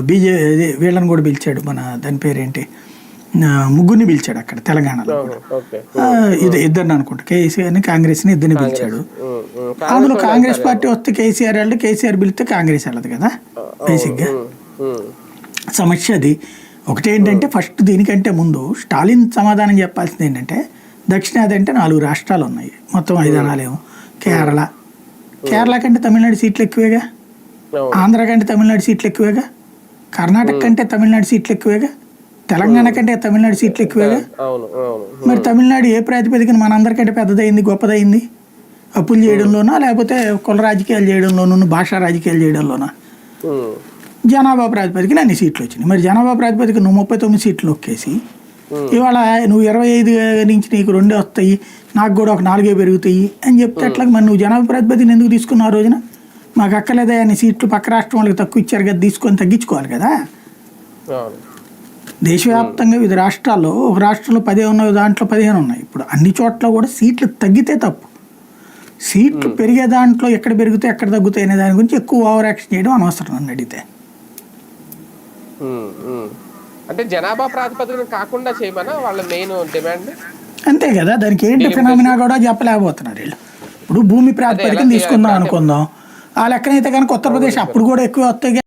బీజే వీళ్ళని కూడా పిలిచాడు మన దాని పేరేంటి? ముగ్గురిని పిలిచాడు అక్కడ తెలంగాణలో ఇది ఇద్దరిని అనుకుంటా కేసీఆర్ని కాంగ్రెస్ని ఇద్దరిని పిలిచాడు. అందులో కాంగ్రెస్ పార్టీ వస్తే కేసీఆర్ వెళ్ళదు కేసీఆర్ పిలిస్తే కాంగ్రెస్ వెళ్ళదు కదా బేసిక్గా. సమస్య అది. ఒకటి ఏంటంటే ఫస్ట్ దీనికంటే ముందు స్టాలిన్ సమాధానం చెప్పాల్సింది ఏంటంటే దక్షిణాది అంటే నాలుగు రాష్ట్రాలు ఉన్నాయి. మొత్తం ఐదు అనాలేమో. కేరళ. కేరళ కంటే తమిళనాడు సీట్లు ఎక్కువేగా. ఆంధ్ర కంటే తమిళనాడు సీట్లు ఎక్కువేగా? కర్ణాటక కంటే తమిళనాడు సీట్లు ఎక్కువేగా? తెలంగాణ కంటే తమిళనాడు సీట్లు ఎక్కువేగా? మరి తమిళనాడు ఏ ప్రాతిపదికన మనందరికంటే పెద్దదైంది గొప్పదైంది? అప్పులు చేయడంలోనా లేకపోతే కుల రాజకీయాలు చేయడంలోనూ భాషా రాజకీయాలు చేయడంలోనా? జనాభా ప్రాతిపదికన అన్ని సీట్లు వచ్చినాయి. మరి జనాభా ప్రాతిపదికన నువ్వు ముప్పై తొమ్మిది సీట్లు నొక్కేసి ఇవాళ నువ్వు ఇరవై ఐదు నుంచి నీకు రెండే వస్తాయి నాకు కూడా ఒక నాలుగే పెరుగుతాయి అని చెప్తే అట్లా మరి నువ్వు జనాభా ప్రాతిపదికన ఎందుకు తీసుకున్నావు ఆ రోజున? మాకు అక్కలేదా అన్ని సీట్లు పక్క రాష్ట్రం వాళ్ళకి తక్కువ ఇచ్చారు కదా తీసుకొని తగ్గించుకోవాలి కదా. దేశవ్యాప్తంగా వివిధ రాష్ట్రాల్లో ఒక రాష్ట్రంలో పదే ఉన్నాయి దాంట్లో పదిహేను ఉన్నాయి. ఇప్పుడు అన్ని చోట్ల కూడా సీట్లు తగ్గితే తప్పు. సీట్లు పెరిగే దాంట్లో ఎక్కడ పెరుగుతాయి ఎక్కడ తగ్గుతాయి అనే దాని గురించి ఎక్కువ ఓవర్ యాక్షన్ చేయడం అనవసరం నన్ను అడిగితే. అంటే జనాభా ప్రాతిపదికన కాకుండా చేయమనా వాళ్ళ మెయిన్ డిమాండ్? అంతే కదా దానికి ఏంటి ఫినామినా కూడా చెప్పలేకపోతున్నారు వీళ్ళు. ఇప్పుడు భూమి ప్రాతిపదికన తీసుకుందాం అనుకుందాం. ఆ లెక్కనైతే కనుక ఉత్తరప్రదేశ్ అప్పుడు కూడా ఎక్కువ వస్తాయి.